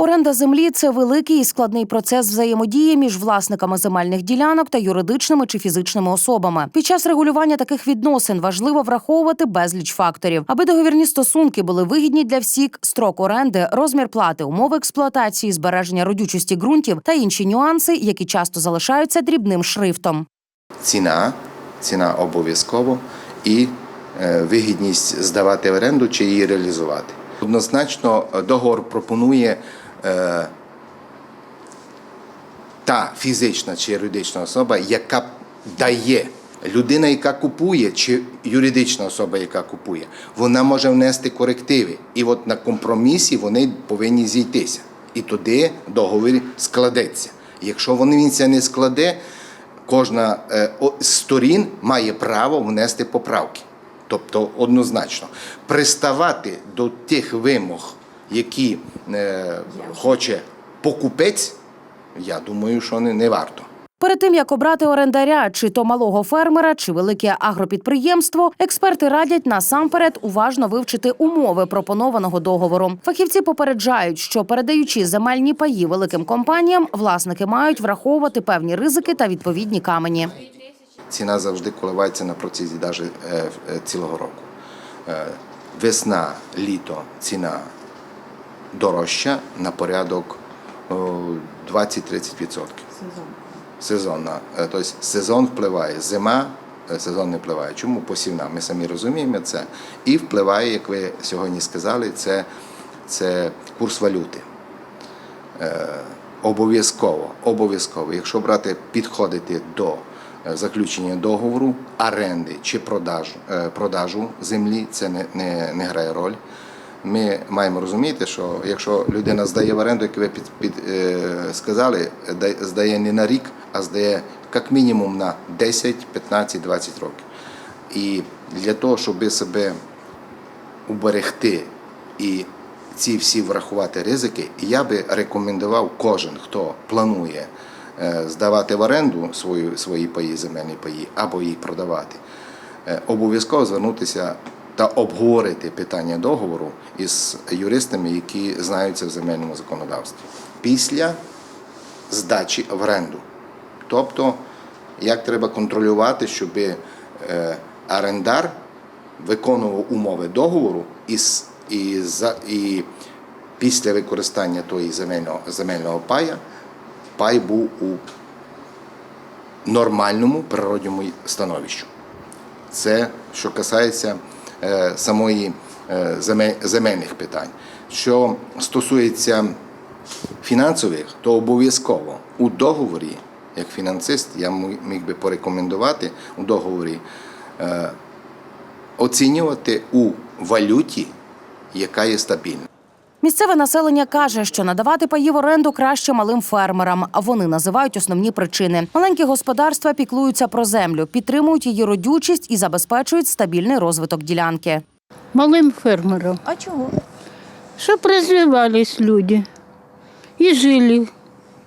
Оренда землі це великий і складний процес взаємодії між власниками земельних ділянок та юридичними чи фізичними особами. Під час регулювання таких відносин важливо враховувати безліч факторів, аби договірні стосунки були вигідні для всіх, строк оренди, розмір плати, умови експлуатації, збереження родючості ґрунтів та інші нюанси, які часто залишаються дрібним шрифтом. ціна, ціна обов'язково і е, вигідність здавати оренду чи її реалізувати. Однозначно, е, договор пропонує та фізична чи юридична особа, яка дає. Людина, яка купує, чи юридична особа, яка купує, вона може внести корективи. І от на компромісі вони повинні зійтися. І туди договір складеться. Якщо він це не складе, кожна е, з сторін має право внести поправки. Тобто однозначно приставати до тих вимог, які е, хоче покупець, я думаю, що не, не варто. Перед тим як обрати орендаря, чи то малого фермера, чи велике агропідприємство, експерти радять насамперед уважно вивчити умови пропонованого договору. Фахівці попереджають, що передаючи земельні паї великим компаніям, власники мають враховувати певні ризики та відповідні камені. Ціна завжди коливається на протязі даже, е, е, цілого року. Весна, літо ціна дорожча на порядок 20-30%. Сезонна. Е, Тобто сезон впливає, зима, е, сезон не впливає. Чому посівна? Ми самі розуміємо це. І впливає, як ви сьогодні сказали, це, це курс валюти. Обов'язково, обов'язково, якщо брати, підходити до е, заключення договору, оренди чи продажу, е, продажу землі, це не, не, не грає роль. Ми маємо розуміти, що якщо людина здає в оренду, як ви під, під, е, сказали, здає не на рік, а здає як мінімум на 10, 15, 20 років. І для того, щоб себе уберегти і ці всі врахувати ризики, я би рекомендував кожен, хто планує е, здавати в оренду свою, свої паї, земельні паї або їх продавати, е, обов'язково звернутися та обговорити питання договору із юристами, які знаються в земельному законодавстві. Після здачі в оренду. Тобто, як треба контролювати, щоб е, орендар виконував умови договору і, і, за, і після використання тої земельного, земельного пая пай був у нормальному природньому становищі. Це що касається е, самої е, земельних питань. Що стосується фінансових, то обов'язково у договорі, як фінансист, я міг би порекомендувати у договорі е, оцінювати у валюті, яка є стабільна. Місцеве населення каже, що надавати паї в оренду краще малим фермерам. А вони називають основні причини. Маленькі господарства піклуються про землю, підтримують її родючість і забезпечують стабільний розвиток ділянки. малым фермерам, А чого? чтобы развивались люди и жили,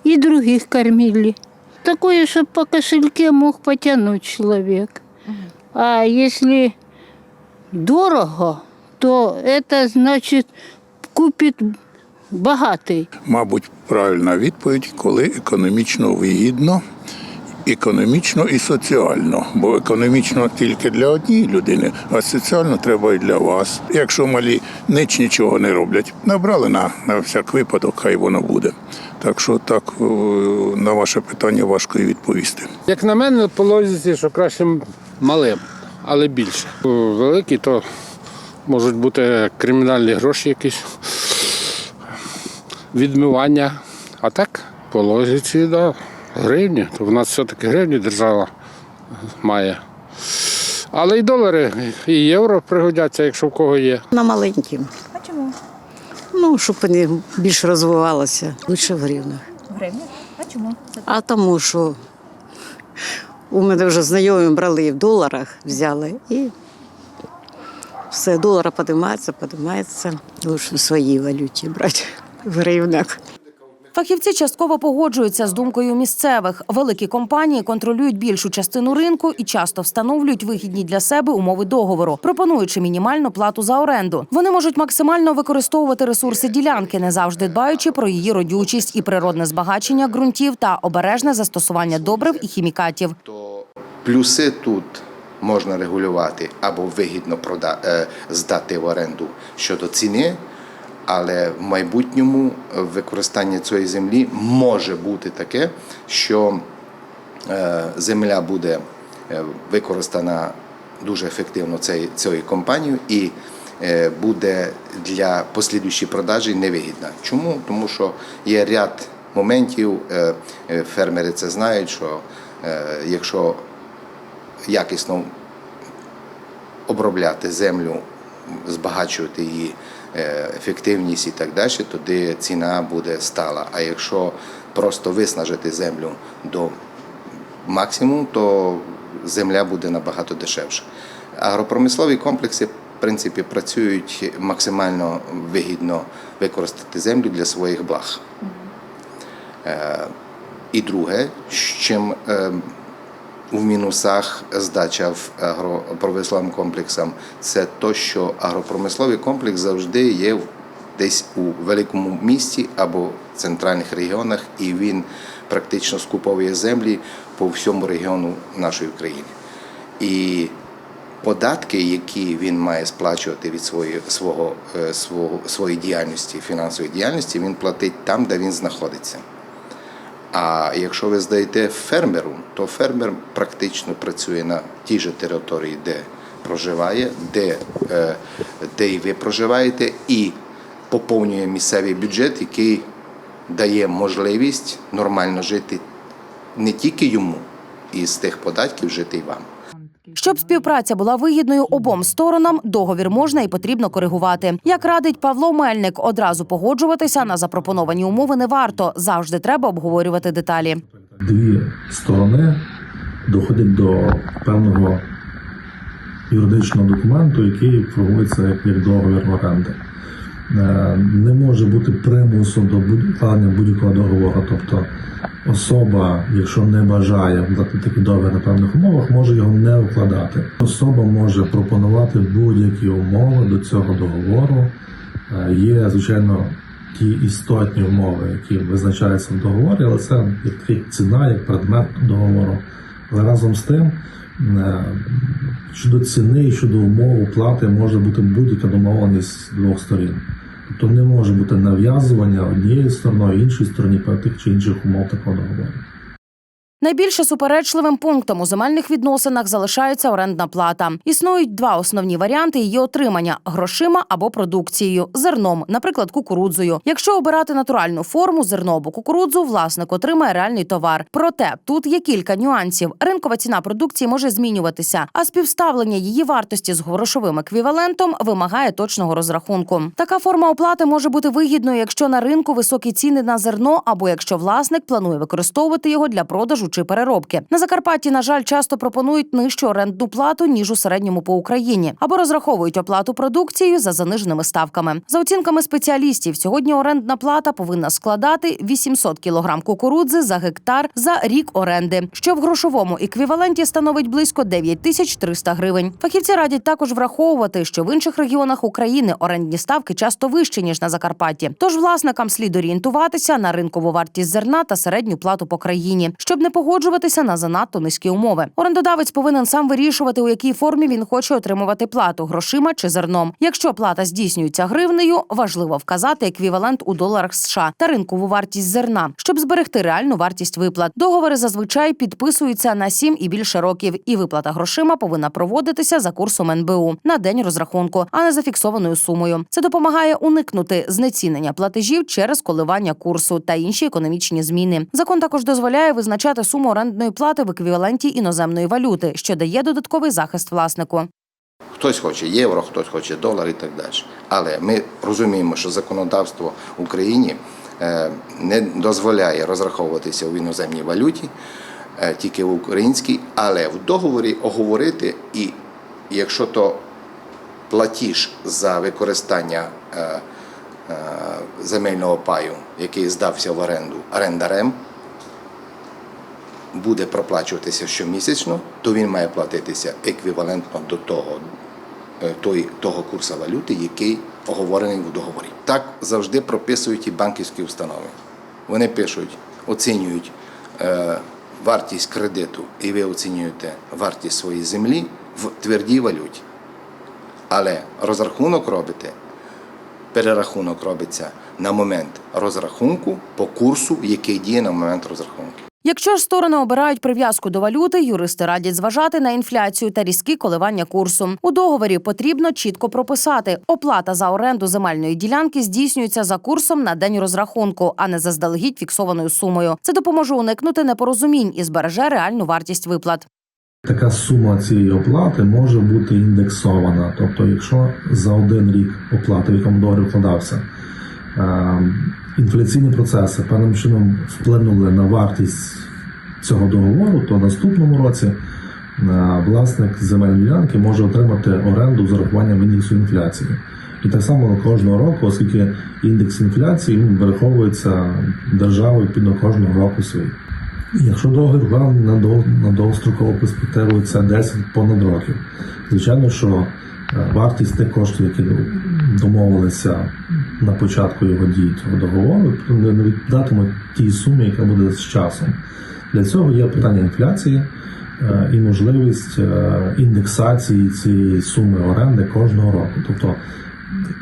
и других кормили. Такое, чтобы по кошельке мог потянуть человек. А если дорого, то это значит купит богатый. Мабуть, правильна відповідь, коли економічно вигідно, економічно і соціально. Бо економічно тільки для однієї людини, а соціально треба і для вас. Якщо малі ніч нічого не роблять, набрали на, на всяк випадок, хай воно буде. Так що так е, на ваше питання важко і відповісти. Як на мене, по логіці, що краще малим, але більше. Великі, то можуть бути кримінальні гроші якісь, відмивання. А так, по логіці, да, гривні. То в нас все-таки гривні держава має. Але і долари, і євро пригодяться, якщо в кого є. На маленьким. А чому? Ну, щоб вони більше розвивалися, лише в гривнах. Гривні? А чому? А тому, що у мене вже знайомі брали і в доларах, взяли і все, долара підіймається, підіймається. Лише в своїй валюті брати в гривнах. Фахівці частково погоджуються з думкою місцевих. Великі компанії контролюють більшу частину ринку і часто встановлюють вигідні для себе умови договору, пропонуючи мінімальну плату за оренду. Вони можуть максимально використовувати ресурси ділянки, не завжди дбаючи про її родючість і природне збагачення ґрунтів та обережне застосування добрив і хімікатів. то плюси тут можна регулювати або вигідно е, здати в оренду щодо ціни, але в майбутньому використання цієї землі може бути таке, що е, земля буде е, використана дуже ефективно цією, компанією і буде для послідуючої продажі невигідна. Чому? Тому що є ряд моментів, фермери це знають, що якщо якісно обробляти землю, збагачувати її е, ефективність і так далі, тоді ціна буде стала. А якщо просто виснажити землю до максимуму, то земля буде набагато дешевша. Агропромислові комплекси, в принципі, працюють максимально вигідно використати землю для своїх благ. Е, І друге, з чим е, в мінусах здача в агропромисловим комплексам, це то, що агропромисловий комплекс завжди є десь у великому місті або центральних регіонах, і він практично скуповує землі по всьому регіону нашої країни. І податки, які він має сплачувати від своєї свого, е, свого своєї діяльності, фінансової діяльності, він платить там, де він знаходиться. А якщо ви здаєте фермеру, то фермер практично працює на тій же території, де проживає, де, е, де і ви проживаєте, і поповнює місцевий бюджет, який дає можливість нормально жити не тільки йому, і з тих податків жити й вам. Щоб співпраця була вигідною обом сторонам, договір можна і потрібно коригувати. Як радить Павло Мельник, одразу погоджуватися на запропоновані умови не варто. Завжди треба обговорювати деталі. дві сторони доходять до певного юридичного документу, який формується як, договір оренди. Е, Не може бути примусу до будь-якого договору. Тобто особа, якщо не бажає вкладати такий договір на певних умовах, може його не укладати. Особа може пропонувати будь-які умови до цього договору. Е, Є, звичайно, ті істотні умови, які визначаються в договорі, але це як ціна, як предмет договору. Але разом з тим, е, щодо ціни і щодо умов оплати може бути будь-яка домовленість з двох сторін. Тобто не може бути нав'язування однієї стороною, іншої стороні про тих чи інших умов такого договору. Найбільше суперечливим пунктом у земельних відносинах залишається орендна плата. Існують два основні варіанти її отримання: грошима або продукцією, зерном, наприклад, кукурудзою. Якщо обирати натуральну форму зерно або кукурудзу, власник отримає реальний товар. Проте тут є кілька нюансів. Ринкова ціна продукції може змінюватися, а співставлення її вартості з грошовим еквівалентом вимагає точного розрахунку. Така форма оплати може бути вигідною, якщо на ринку високі ціни на зерно, або якщо власник планує використовувати його для продажу чи переробки. На Закарпатті, на жаль, часто пропонують нижчу орендну плату ніж у середньому по Україні, або розраховують оплату продукцією за заниженими ставками. За оцінками спеціалістів, сьогодні орендна плата повинна складати 800 кілограм кукурудзи за гектар за рік оренди, що в грошовому еквіваленті становить близько 9300 гривень. Фахівці радять також враховувати, що в інших регіонах України орендні ставки часто вищі ніж на Закарпатті. Тож власникам слід орієнтуватися на ринкову вартість зерна та середню плату по країні, щоб не погоджуватися на занадто низькі умови. Орендодавець повинен сам вирішувати, у якій формі він хоче отримувати плату грошима чи зерном. Якщо плата здійснюється гривнею, важливо вказати еквівалент у доларах США та ринкову вартість зерна, щоб зберегти реальну вартість виплат. Договори зазвичай підписуються на 7 і більше років, і виплата грошима повинна проводитися за курсом НБУ на день розрахунку, а не за фіксованою сумою. Це допомагає уникнути знецінення платежів через коливання курсу та інші економічні зміни. Закон також дозволяє визначати суму орендної плати в еквіваленті іноземної валюти, що дає додатковий захист власнику. Хтось хоче євро, хтось хоче долар і так далі. Але ми розуміємо, що законодавство в Україні е, не дозволяє розраховуватися в іноземній валюті, е, тільки в українській, але в договорі оговорити, і якщо то платіж за використання е, земельного паю, який здався в оренду орендарем, буде проплачуватися щомісячно, то він має платитися еквівалентно до того, е, той, того курсу валюти, який оговорений в договорі. Так завжди прописують і банківські установи. Вони пишуть, оцінюють е, вартість кредиту, і ви оцінюєте вартість своєї землі в твердій валюті. Але розрахунок робите, перерахунок робиться на момент розрахунку по курсу, який діє на момент розрахунку. Якщо ж сторони обирають прив'язку до валюти, юристи радять зважати на інфляцію та різкі коливання курсу. У договорі потрібно чітко прописати: оплата за оренду земельної ділянки здійснюється за курсом на день розрахунку, а не заздалегідь фіксованою сумою. Це допоможе уникнути непорозумінь і збереже реальну вартість виплат. Така сума цієї оплати може бути індексована. Тобто, якщо за один рік оплати, в якому договір вкладався, е, інфляційні процеси певним чином вплинули на вартість цього договору, то наступному році е, власник земельної ділянки може отримати оренду з урахуванням індексу інфляції. І так само кожного року, оскільки індекс інфляції він вираховується державою відповідно кожного року свій. Якщо договір на дов- на довгострокову перспективу, це 10 понад років. Звичайно, що вартість тих коштів, які домовилися на початку його дії цього договору, не відповідатимуть тій сумі, яка буде з часом. Для цього є питання інфляції е, і можливість е, індексації цієї суми оренди кожного року. Тобто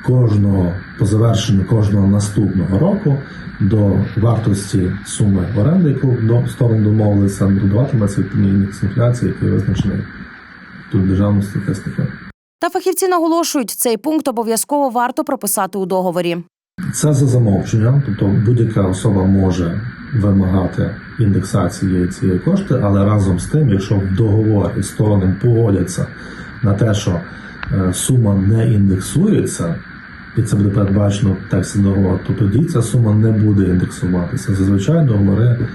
кожного по завершенню кожного наступного року до вартості суми оренди, яку до сторон домовилися, додаватиметься індекс інфляції, який визначений тут державною статистикою. Та фахівці наголошують, цей пункт обов'язково варто прописати у договорі. Це за замовченням, тобто будь-яка особа може вимагати індексації цієї кошти, але разом з тим, якщо в договорі сторони погодяться на те, що е, сума не індексується, і це буде передбачено в тексті договору, то тоді ця сума не буде індексуватися. Зазвичай договори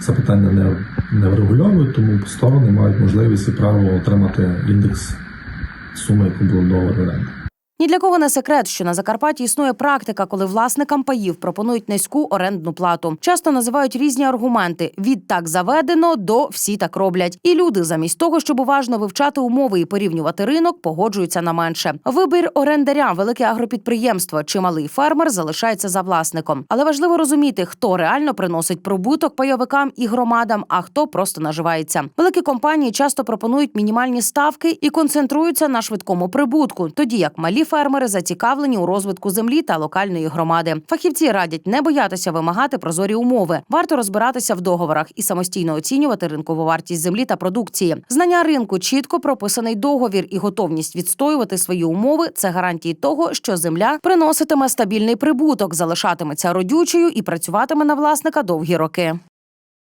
це питання не, не врегульовують, тому сторони мають можливість і право отримати індекс суми, яку було в договорі оренди. Ні для кого не секрет, що на Закарпатті існує практика, коли власникам паїв пропонують низьку орендну плату. Часто називають різні аргументи: від так заведено до всі так роблять. І люди, замість того, щоб уважно вивчати умови і порівнювати ринок, погоджуються на менше. Вибір орендаря, велике агропідприємство чи малий фермер залишається за власником. Але важливо розуміти, хто реально приносить прибуток пайовикам і громадам, а хто просто наживається. Великі компанії часто пропонують мінімальні ставки і концентруються на швидкому прибутку, тоді як малі фермери зацікавлені у розвитку землі та локальної громади. Фахівці радять не боятися вимагати прозорі умови. Варто розбиратися в договорах і самостійно оцінювати ринкову вартість землі та продукції. Знання ринку, чітко прописаний договір і готовність відстоювати свої умови це гарантії того, що земля приноситиме стабільний прибуток, залишатиметься родючою і працюватиме на власника довгі роки.